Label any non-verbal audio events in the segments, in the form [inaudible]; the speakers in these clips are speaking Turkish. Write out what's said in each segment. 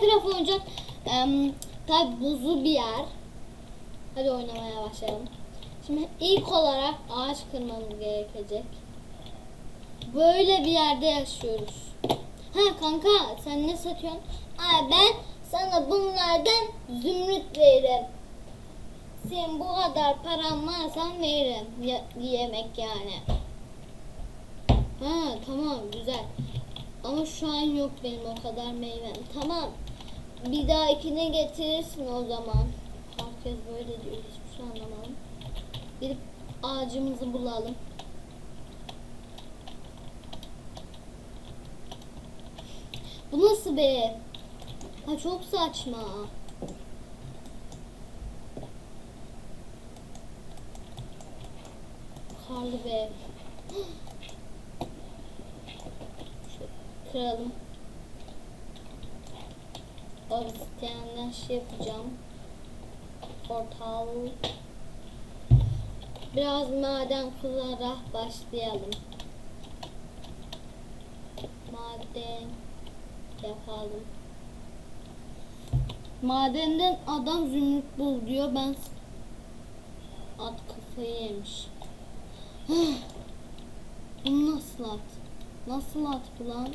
Minecraft oynayacağız. Em, tabi buzlu bir yer. Hadi oynamaya başlayalım. Şimdi ilk olarak ağaç kırmamız gerekecek. Böyle bir yerde yaşıyoruz. Ha kanka sen ne satıyorsun? Aa, ben sana bunlardan zümrüt veririm. Senin bu kadar paran varsa veririm. Ya- yemek yani. Ha tamam güzel. Ama şu an yok benim o kadar meyvem. Tamam. Bir dahakine getirirsin o zaman. Herkes böyle diyor. Hiçbir şey anlamadım. Gidip ağacımızı bulalım. Bu nasıl be? Ha çok saçma. Karlı be. Kıralım. Obsidian'dan şey yapacağım. Portal. Biraz maden kullanarak başlayalım. Maden yapalım. Madenden adam zümrüt bul diyor. Ben at kafayı yemiş. Bu nasıl at? Nasıl at bu lan?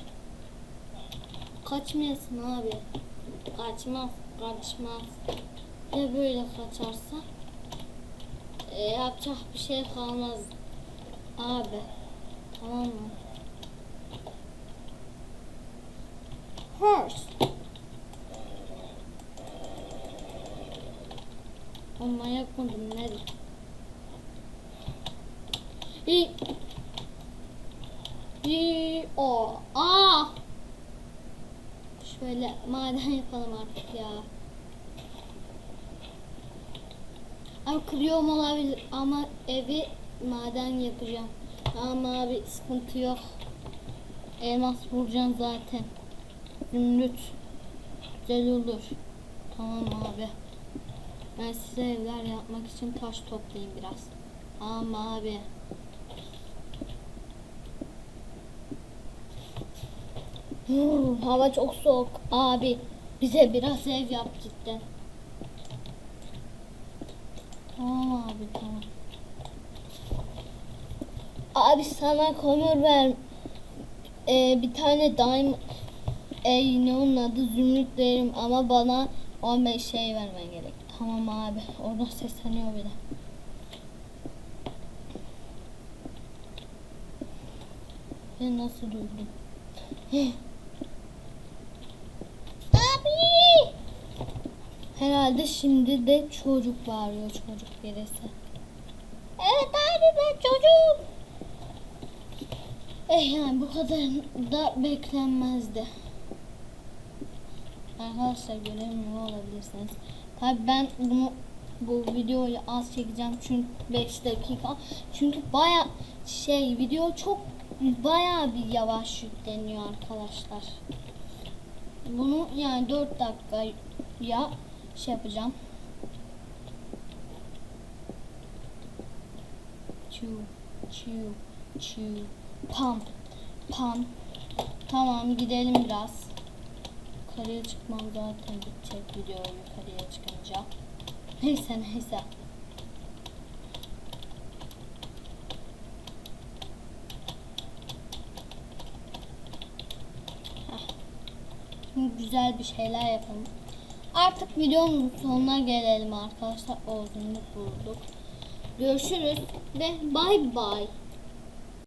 Kaçmayasın abi. Kaçmaz, kaçmaz. Ya böyle kaçarsa? E, yapacak bir şey kalmaz. Abi. Tamam mı? Horse. O manyak mıdır nedir? İyi. İyi. O. Aa. Şöyle maden yapalım artık ya. Abi kırıyorum olabilir ama evi maden yapacağım. Ama abi sıkıntı yok. Elmas bulacağım zaten. Zümrüt. Güzel olur. Tamam abi. Ben size evler yapmak için taş toplayayım biraz. Ama abi. Hava çok soğuk. Abi bize biraz ev yap cidden. Tamam abi tamam. Abi sana kömür ver. Ee, bir tane daim Ey ne onun adı zümrüt derim ama bana 15 şey vermen gerek. Tamam abi. Orada sesleniyor bir de. Ben nasıl duydum? Abi! Herhalde şimdi de çocuk bağırıyor çocuk birisi. Evet abi ben çocuğum. Eh yani bu kadar da beklenmezdi. Arkadaşlar göremiyor olabilirsiniz. Tabi ben bunu bu videoyu az çekeceğim çünkü 5 dakika. Çünkü baya şey video çok baya bir yavaş yükleniyor arkadaşlar. Bunu yani 4 dakika ya şey yapacağım. Çu çu çu pam pam. Tamam gidelim biraz. Yukarıya çıkmam zaten bitecek video yukarıya çıkınca. [laughs] Neyse neyse. Heh. Şimdi güzel bir şeyler yapalım. Artık videonun sonuna gelelim arkadaşlar. O zümrüt bulduk. Görüşürüz ve bay bay.